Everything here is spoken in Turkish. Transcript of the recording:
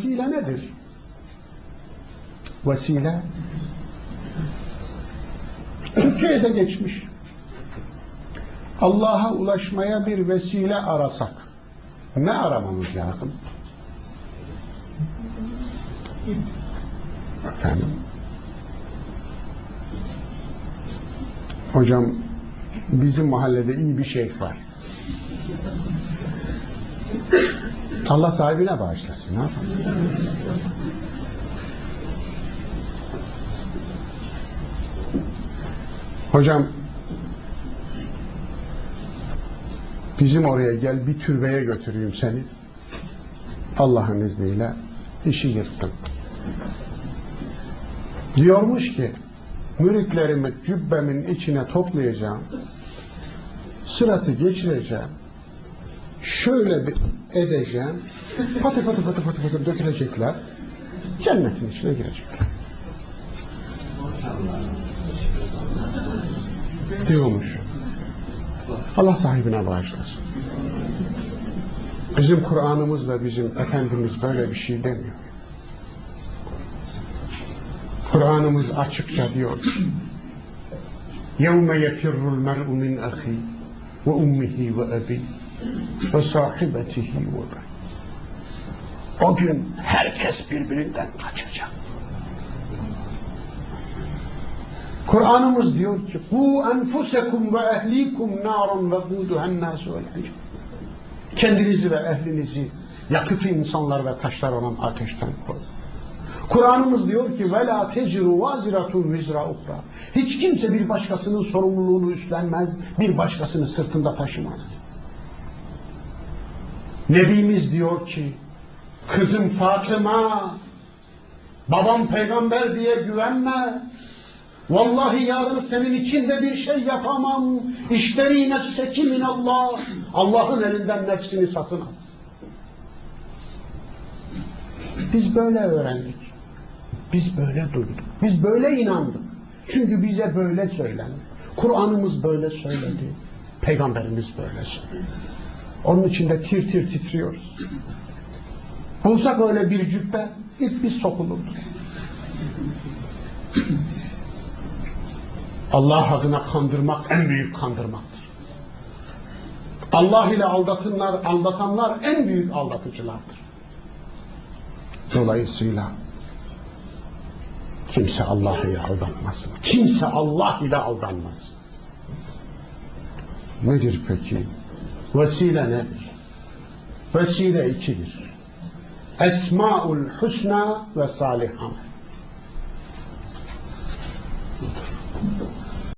Vesile nedir? Vesile Türkiye'de geçmiş. Allah'a ulaşmaya bir vesile arasak ne aramamız lazım? Efendim? Hocam bizim mahallede iyi bir şeyh var. Allah sahibine bağışlasın. Ne yapalım? Hocam bizim oraya gel bir türbeye götüreyim seni. Allah'ın izniyle işi yırttım. Diyormuş ki müritlerimi cübbemin içine toplayacağım. Sıratı geçireceğim Şöyle bir edeceğim. Patı patı patı patı patı dökülecekler. Cennetin içine girecekler. Diyormuş. Allah sahibine bağışlasın. Bizim Kur'an'ımız ve bizim Efendimiz böyle bir şey demiyor. Kur'an'ımız açıkça diyor. يَوْمَ يَفِرُّ الْمَرْءُ مِنْ أَخِي وَأُمِّهِ ve sahibetihi ve ben. O gün herkes birbirinden kaçacak. Kur'an'ımız diyor ki ku enfusekum ve ehlikum narun ve kuduhen nasu vel Kendinizi ve ehlinizi yakıtı insanlar ve taşlar olan ateşten korun. Kur'an'ımız diyor ki ve la tecru vaziratun vizra uhra. Hiç kimse bir başkasının sorumluluğunu üstlenmez, bir başkasını sırtında taşımaz diyor. Nebimiz diyor ki kızım Fatıma babam peygamber diye güvenme. Vallahi yarın senin için de bir şey yapamam. İşteri nefseki minallah. Allah'ın elinden nefsini satın al. Biz böyle öğrendik. Biz böyle duyduk. Biz böyle inandık. Çünkü bize böyle söylendi. Kur'an'ımız böyle söyledi. Peygamberimiz böyle söyledi. Onun içinde tir tir titriyoruz. Bulsak öyle bir cübbe, ilk biz sokulurduk. Allah adına kandırmak en büyük kandırmaktır. Allah ile aldatınlar, aldatanlar en büyük aldatıcılardır. Dolayısıyla kimse Allah'ı aldatmasın. Kimse Allah ile aldanmaz. Nedir peki? Vesile nedir? Vesile ikidir. Esmaul husna ve salih amel.